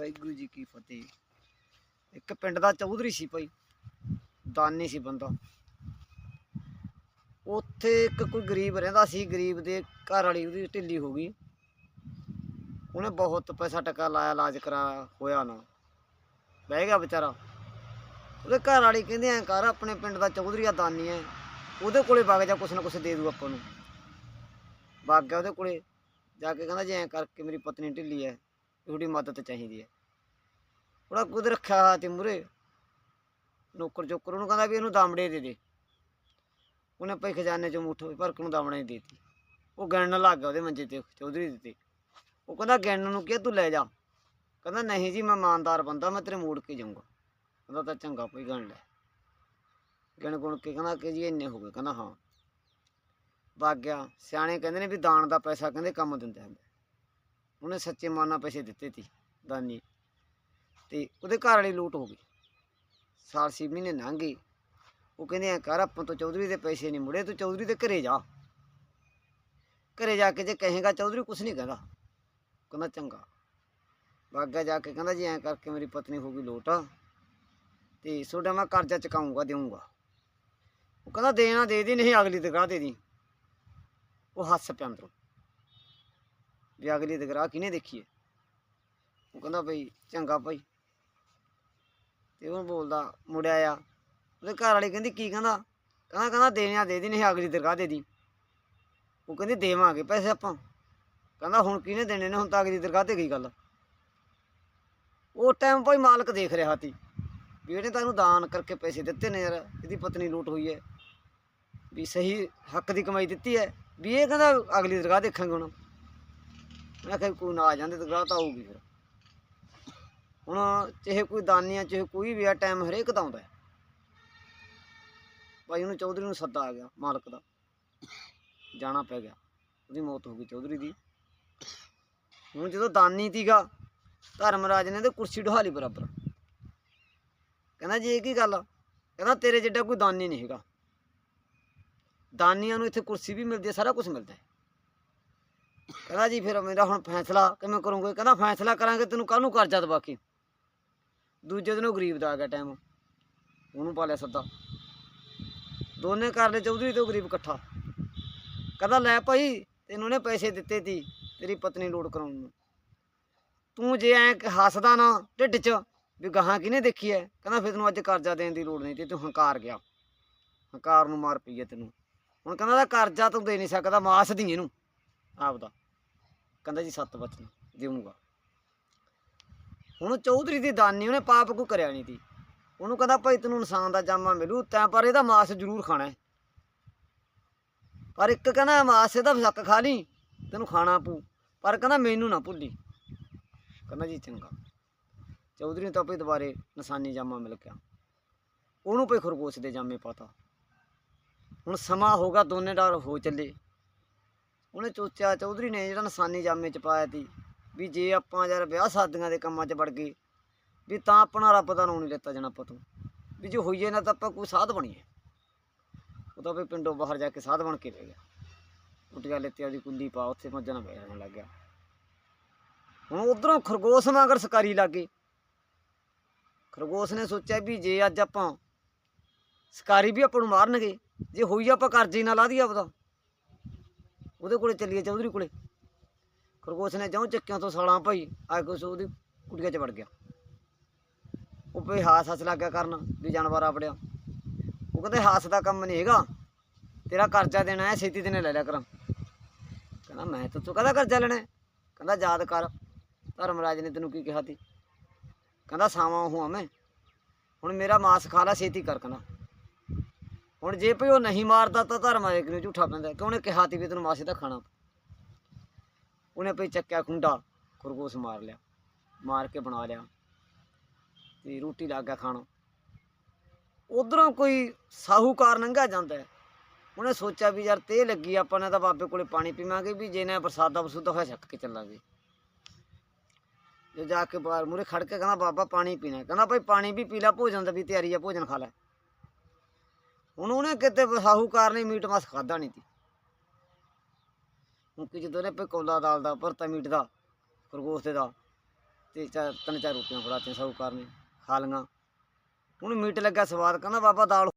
ਵਾਹਿਗੁਰੂ ਜੀ ਕੀ ਫਤਿਹ। ਇੱਕ ਪਿੰਡ ਦਾ ਚੌਧਰੀ ਸੀ ਭਾਈ, ਦਾਨੀ ਸੀ ਬੰਦਾ। ਉੱਥੇ ਇੱਕ ਕੋਈ ਗਰੀਬ ਰਹਿੰਦਾ ਸੀ, ਗਰੀਬ ਦੇ ਘਰ ਵਾਲੀ ਉਹਦੀ ਢਿੱਲੀ ਹੋ ਗਈ। ਉਹਨੇ ਬਹੁਤ ਪੈਸਾ ਟਕਾ ਲਾਇਆ, ਇਲਾਜ ਕਰਾਇਆ ਹੋਇਆ ਨਾ। ਬਹਿ ਗਿਆ ਵਿਚਾਰਾ। ਉਹਦੇ ਘਰ ਵਾਲੀ ਕਹਿੰਦੇ, ਐ ਕਰ, ਆਪਣੇ ਪਿੰਡ ਦਾ ਚੌਧਰੀ ਆ, ਦਾਨੀ ਐ ਉਹਦੇ ਕੋਲੇ ਵਗ ਜਾ, ਕੁਛ ਨਾ ਕੁਛ ਦੇ ਦੂ ਆਪਾਂ ਨੂੰ। ਵਗ ਗਿਆ ਉਹਦੇ ਕੋਲੇ। ਜਾ ਕੇ ਕਹਿੰਦਾ, ਜੇ ਐਂ ਕਰਕੇ ਮੇਰੀ ਪਤਨੀ ਢਿੱਲੀ ਐ ਤੁਹਾਡੀ ਮਦਦ ਚਾਹੀਦੀ ਹੈ। ਉਹਦਾ ਕੁਦ ਰੱਖਿਆ ਹੋਇਆ ਤੇ ਮੂਰੇ। ਨੌਕਰ ਚੋਕਰ ਉਹਨੂੰ ਕਹਿੰਦਾ ਵੀ ਇਹਨੂੰ ਦਾਮੜੇ ਦੇ ਦੇ। ਉਹਨੇ ਭਾਈ ਖਜ਼ਾਨੇ ਚੋਂ ਮੁੱਠ ਭਰ ਕੇ ਨੂੰ ਦਾਮੜੇ ਦੇਤੀ। ਉਹ ਗਿਣਨ ਲੱਗ ਗਿਆ ਉਹਦੇ ਮੰਜੇ ਤੇ ਚੌਧਰੀ ਦੇ ਉਹ ਕਹਿੰਦਾ, ਗਿਣਨ ਨੂੰ ਕਿਹਾ, ਤੂੰ ਲੈ ਜਾ। ਕਹਿੰਦਾ, ਨਹੀਂ ਜੀ, ਮੈਂ ਇਮਾਨਦਾਰ ਬੰਦਾ, ਮੈਂ ਤੇਰੇ ਮੋੜ ਕੇ ਜਾਊਂਗਾ। ਕਹਿੰਦਾ, ਤਾਂ ਚੰਗਾ, ਕੋਈ ਗਣ ਲੈ ਗਿਣ ਗੁਣ ਕੇ ਕਹਿੰਦਾ ਕਿ ਜੀ ਇੰਨੇ ਹੋ ਗਏ। ਕਹਿੰਦਾ, ਹਾਂ। ਵਗ ਗਿਆ। ਸਿਆਣੇ ਕਹਿੰਦੇ ਨੇ ਵੀ ਦਾਨ ਦਾ ਪੈਸਾ ਕਹਿੰਦੇ ਕੰਮ ਦਿੰਦੇ ਹੁੰਦੇ। ਉਹਨੇ ਸੱਚੇ ਮਨ ਨਾਲ ਪੈਸੇ ਦਿੱਤੇ ਤੀ ਦਾਨੀ। ਤੇ ਉਹਦੇ ਘਰ ਵਾਲੀ ਲੂਟ ਹੋ ਗਈ। ਸਾਲ ਛੇ ਮਹੀਨੇ ਲੰਘ ਗਏ। ਉਹ ਕਹਿੰਦੇ ਐ ਕਰ, ਆਪਾਂ ਤੋਂ ਚੌਧਰੀ ਦੇ ਪੈਸੇ ਨਹੀਂ ਮੁੜੇ, ਤੂੰ ਚੌਧਰੀ ਦੇ ਘਰੇ ਜਾ। ਘਰੇ ਜਾ ਕੇ ਜੇ ਕਹੇਗਾ ਚੌਧਰੀ, ਕੁਛ ਨਹੀਂ ਕਹਿੰਦਾ। ਕਹਿੰਦਾ, ਚੰਗਾ। ਬਾਗਾ ਜਾ ਕੇ ਕਹਿੰਦਾ, ਜੀ ਐਂ ਕਰਕੇ ਮੇਰੀ ਪਤਨੀ ਹੋ ਗਈ ਲੋਟ। ਤੇ ਤੁਹਾਡਾ ਮੈਂ ਕਰਜ਼ਾ ਚੁਕਾਊਂਗਾ, ਦੇਊਂਗਾ। ਉਹ ਕਹਿੰਦਾ, ਦੇਣਾ ਦੇ ਦੀ, ਨਹੀਂ ਅਗਲੀ ਤਗਾਹ ਦੇ ਦੀ। ਉਹ ਹੱਸ ਪਿਆ ਅੰਦਰੋਂ। ਵੀ ਅਗਲੀ ਤਗਾਹ ਕਿਹਨੇ ਦੇਖੀ ਹੈ ਉਹ ਕਹਿੰਦਾ ਭਈ ਚੰਗਾ ਭਾਈ। ਤੇ ਉਹ ਬੋਲਦਾ ਮੁੜਿਆ ਆ ਉਹਦੇ ਘਰ ਵਾਲੀ ਕਹਿੰਦੀ, ਕੀ ਕਹਿੰਦਾ? ਕਹਿੰਦਾ ਕਹਿੰਦਾ ਦੇਣਿਆ ਦੇ ਦੀ ਨਹੀਂ ਅਗਲੀ ਦਰਗਾਹ ਦੇ ਦੀ। ਉਹ ਕਹਿੰਦੀ, ਦੇਵਾਂਗੇ ਪੈਸੇ ਆਪਾਂ। ਕਹਿੰਦਾ, ਹੁਣ ਕਿਹਨੇ ਦੇਣੇ ਨੇ? ਹੁਣ ਤਾਂ ਅਗਲੀ ਦਰਗਾਹ ਤੇ ਗਈ ਗੱਲ। ਉਹ ਟਾਈਮ ਭਾਈ ਮਾਲਕ ਦੇਖ ਰਿਹਾ ਸੀ। ਵੀ ਇਹਨੇ ਤਾਂ ਇਹਨੂੰ ਦਾਨ ਕਰਕੇ ਪੈਸੇ ਦਿੱਤੇ ਨੇ ਯਾਰ। ਇਹਦੀ ਪਤਨੀ ਲੂਟ ਹੋਈ ਹੈ। ਵੀ ਸਹੀ ਹੱਕ ਦੀ ਕਮਾਈ ਦਿੱਤੀ ਹੈ। ਵੀ ਇਹ ਕਹਿੰਦਾ, ਅਗਲੀ ਦਰਗਾਹ ਦੇਖਾਂਗੇ ਹੁਣ। ਮੈਂ ਕਿਹਾ ਕੋਈ ਨਾ ਆ ਜਾਂਦੇ ਗਾਹ ਤਾਂ ਆਊਗੀ ਫਿਰ। ਹੁਣ ਚਾਹੇ ਕੋਈ ਦਾਨੀਆਂ ਚਾਹੇ ਕੋਈ ਵੀ ਆ ਟਾਈਮ ਹਰੇਕ ਦਾ ਆਉਂਦਾ ਭਾਈ ਉਹਨੂੰ ਚੌਧਰੀ ਨੂੰ ਸੱਦਾ ਆ ਗਿਆ, ਮਾਲਕ ਦਾ। ਜਾਣਾ ਪੈ ਗਿਆ। ਉਹਦੀ ਮੌਤ ਹੋ ਗਈ ਚੌਧਰੀ ਦੀ। ਹੁਣ ਜਦੋਂ ਦਾਨੀ ਤੀਗਾ, ਧਰਮਰਾਜ ਨੇ ਤੇ ਕੁਰਸੀ ਢਹਾ ਲਈ ਬਰਾਬਰ। ਕਹਿੰਦਾ ਜੀ, ਇਹ ਕੀ ਗੱਲ ਆ? ਕਹਿੰਦਾ ਤੇਰੇ ਜਿੱਡਾ ਕੋਈ ਦਾਨੀ ਨਹੀਂ ਹੈਗਾ। ਦਾਨੀਆਂ ਨੂੰ ਇੱਥੇ ਕੁਰਸੀ ਵੀ ਮਿਲਦੀ ਹੈ, ਸਾਰਾ ਕੁਝ ਮਿਲਦਾ ਹੈ। ਕਹਿੰਦਾ ਜੀ ਫਿਰ ਮੇਰਾ ਹੁਣ ਫੈਸਲਾ ਕਿਵੇਂ ਕਰੂੰਗੇ? ਕਹਿੰਦਾ ਫੈਸਲਾ ਕਰਾਂਗੇ ਤੈਨੂੰ ਕੱਲ ਨੂੰ ਕਰਜ਼ਾ ਦਵਾ ਕੇ। ਦੂਜੇ ਦਿਨ ਉਹ ਗਰੀਬ ਦਾ ਆ ਗਿਆ ਟਾਈਮ ਉਹਨੂੰ ਪਾ ਲਿਆ ਸੱਦਾ। ਦੋਨੇ ਕਰ ਲਏ ਚੌਧਰੀ ਤੇ ਗਰੀਬ ਇਕੱਠਾ। ਕਹਿੰਦਾ, ਲੈ ਭਾਈ, ਤੈਨੂੰ ਨੇ ਪੈਸੇ ਦਿੱਤੇ ਤੀ ਤੇਰੀ ਪਤਨੀ ਲੋਡ ਕਰਾਉਣ ਨੂੰ। ਤੂੰ ਜੇ ਐ ਹੱਸਦਾ ਨਾ ਢਿੱਡ 'ਚ, ਵੀ ਗਾਹਾਂ ਕਿਹਨੇ ਦੇਖੀ ਐ? ਕਹਿੰਦਾ, ਫਿਰ ਤੈਨੂੰ ਅੱਜ ਕਰਜ਼ਾ ਦੇਣ ਦੀ ਲੋੜ ਨਹੀਂ ਤੇ ਤੂੰ ਹੰਕਾਰ ਗਿਆ। ਹੰਕਾਰ ਨੂੰ ਮਾਰ ਪਈ ਐ ਤੈਨੂੰ। ਹੁਣ ਕਹਿੰਦਾ ਦਾ ਕਰਜ਼ਾ ਤੂੰ ਦੇ ਨਹੀਂ ਸਕਦਾ, ਮਾਸ ਦੀ ਇਹਨੂੰ। ਆਪਦਾ। ਕਹਿੰਦਾ ਜੀ ਸੱਤ ਬਚਨ ਦੇਵਾਂਗਾ ਹੁਣ ਚੌਧਰੀ ਦੀ ਦਾਨੀ ਉਹਨੇ ਪਾਪ ਕੋ ਕਰਿਆ ਨਹੀਂ ਤੀ ਉਹਨੂੰ ਕਹਿੰਦਾ ਭਾਈ ਤੈਨੂੰ ਇਨਸਾਨ ਦਾ ਜਾਮਾ ਮਿਲੂ, ਤੈਂ ਪਰ ਇਹਦਾ ਮਾਸ ਜ਼ਰੂਰ ਖਾਣਾ ਹੈ। ਪਰ ਇੱਕ ਕਹਿੰਦਾ ਮਾਸ ਇਹਦਾ ਫਸਕ ਖਾ ਲਈ, ਤੈਨੂੰ ਖਾਣਾ ਪੂ ਪਰ ਕਹਿੰਦਾ ਮੈਨੂੰ ਨਾ ਭੁੱਲੀ। ਕਹਿੰਦਾ ਜੀ ਚੰਗਾ। ਚੌਧਰੀ ਨੂੰ ਤਾਂ ਭਾਈ ਦੁਬਾਰੇ ਨਿਸ਼ਾਨੀ ਜਾਮਾ ਮਿਲ ਗਿਆ। ਉਹਨੂੰ ਭਾਈ ਖਰਗੋਸ਼ ਦੇ ਜਾਮੇ ਪਾਤਾ। ਹੁਣ ਸਮਾਂ ਹੋਗਾ ਦੋਨੇ ਡਰ ਹੋ ਚੱਲੇ। ਉਹਨੇ ਸੋਚਿਆ ਚੌਧਰੀ ਨੇ ਜਿਹੜਾ ਨਿਸ਼ਾਨੀ ਜਾਮੇ ਚ ਪਾਇਆ ਤੀ ਵੀ ਜੇ ਆਪਾਂ ਯਾਰ ਵਿਆਹ ਸ਼ਾਦੀਆਂ ਦੇ ਕੰਮਾਂ 'ਚ ਵੜ ਗਏ, ਵੀ ਤਾਂ ਆਪਣਾ ਰੱਬ ਦਾ ਨਾਂ ਨਹੀਂ ਲੈਤਾ ਜਾਣਾ ਆਪਾਂ ਤੋਂ। ਵੀ ਜੇ ਹੋਈਏ ਨਾ ਤਾਂ ਆਪਾਂ ਕੋਈ ਸਾਧ ਬਣੀਏ। ਉਹ ਤਾਂ ਵੀ ਪਿੰਡੋਂ ਬਾਹਰ ਜਾ ਕੇ ਸਾਧ ਬਣ ਕੇ ਰਹਿ ਗਿਆ। ਟੁੱਟੀਆਂ ਲੈਤੀਆਂ ਦੀ ਕੁੰਡੀ ਪਾ, ਉੱਥੇ ਮੱਝਾਂ ਨਾਲ ਬੈਠਣ ਲੱਗ ਗਿਆ। ਹੁਣ ਉਧਰੋਂ ਖਰਗੋਸ਼ ਮਗਰ ਸਕਾਰੀ ਲੱਗੇ ਖਰਗੋਸ਼ ਨੇ ਸੋਚਿਆ ਵੀ ਜੇ ਅੱਜ ਆਪਾਂ ਸਕਾਰੀ ਵੀ ਆਪਾਂ ਨੂੰ ਮਾਰਨਗੇ, ਜੇ ਹੋਈ ਆਪਾਂ ਕਰਜ਼ੇ ਨਾਲ ਲਾ ਦਈਏ ਆਪਦਾ। ਉਹਦੇ ਕੋਲੇ ਚੱਲੀਏ ਚੌਧਰੀ ਕੋਲੇ। ਖਰਗੋਸ਼ ਨੇ ਜਿਉਂ ਚੱਕਿਆਂ ਤੋਂ ਸਾਲਾਂ ਭਾਈ ਆ ਕੁਛ ਉਹਦੀ ਕੁੜੀਆਂ 'ਚ ਵੜ ਗਿਆ। ਉਹ ਭਈ ਹਾਸ ਹੱਸ ਲੱਗ ਗਿਆ ਕਰਨ ਵੀ ਜਾਨਵਰ ਆਪੜਿਆ ਉਹ ਕਹਿੰਦੇ, ਹਾਸ ਦਾ ਕੰਮ ਨਹੀਂ ਹੈਗਾ। ਤੇਰਾ ਕਰਜ਼ਾ ਦੇਣਾ ਹੈ, ਛੇਤੀ ਦਿਨੇ ਲੈ ਲਿਆ ਕਰਾਂ। ਕਹਿੰਦਾ, ਮੈਂ ਤਾਂ ਤੂੰ ਕਹਦਾ ਕਰਜ਼ਾ ਲੈਣਾ ਕਹਿੰਦਾ, ਯਾਦ ਕਰ, ਧਰਮਰਾਜ ਨੇ ਤੈਨੂੰ ਕੀ ਕਿਹਾ ਸੀ? ਕਹਿੰਦਾ, ਸਾਵਾਂ ਉਹ ਮੈਂ। ਹੁਣ ਮੇਰਾ ਮਾਸ ਖਾ ਲਾ, ਛੇਤੀ ਕਰ ਕਹਿੰਦਾ। ਹੁਣ ਜੇ ਭਈ ਉਹ ਨਹੀਂ ਮਾਰਦਾ ਤਾਂ ਧਰਮਰਾਜ ਨੂੰ ਝੂਠਾ ਪੈਂਦਾ ਕਿ ਉਹਨੇ ਕਿਹਾ ਤੀ ਵੀ ਤੈਨੂੰ ਮਾਸੇ ਦਾ ਖਾਣਾ? ਉਹਨੇ ਭਈ ਚੱਕਿਆ ਖੁੰਡਾ, ਖਰਗੋਸ਼ ਮਾਰ ਲਿਆ, ਮਾਰ ਕੇ ਬਣਾ ਲਿਆ ਤੇ ਰੋਟੀ ਲੱਗ ਗਿਆ ਖਾਣ। ਉਧਰੋਂ ਕੋਈ ਸਾਹੂਕਾਰ ਲੰਘਾ ਜਾਂਦਾ ਉਹਨੇ ਸੋਚਿਆ ਵੀ ਯਾਰ ਤੇ ਲੱਗੀ, ਆਪਾਂ ਨੇ ਤਾਂ ਬਾਬੇ ਕੋਲੇ ਪਾਣੀ ਪੀਵਾਂਗੇ ਵੀ ਜੇ ਨਾ ਪ੍ਰਸਾਦਾ ਬਸੂਦਾ ਹੋਇਆ ਛੱਕ ਕੇ ਚੱਲਾਂਗੇ। ਜੇ ਜਾ ਕੇ ਬਾਹਰ ਮੂਰੇ ਖੜ ਕੇ ਕਹਿੰਦਾ, ਬਾਬਾ, ਪਾਣੀ ਪੀਣਾ ਕਹਿੰਦਾ, ਭਾਈ ਪਾਣੀ ਵੀ ਪੀ ਲੈ, ਭੋਜਨ ਦਾ ਵੀ ਤਿਆਰੀ ਆ, ਭੋਜਨ ਖਾ ਲੈ। ਹੁਣ ਉਹਨੇ ਕਿਤੇ ਸਾਹੂਕਾਰ ਨੇ ਮੀਟ ਮਸ ਖਾਦਾ ਨਹੀਂ ਤੀ ਹੁਣ ਕਿ ਜਦੋਂ ਨੇ ਪੇ ਦਾਲ ਦਾ, ਭਰਤਾ ਮੀਟ ਦਾ, ਖਰਗੋਸ਼ ਦੇ ਦਾ ਤੇ ਚਾਰ ਤਿੰਨ ਚਾਰ ਰੋਟੀਆਂ ਫੜਾਤੀਆਂ ਸਾਹੂਕਾਰ ਨੇ, ਖਾ ਲਈਆਂ। ਹੁਣ ਮੀਟ ਲੱਗਾ ਸਵਾਦ, ਕਹਿੰਦਾ ਬਾਬਾ ਦਾਲ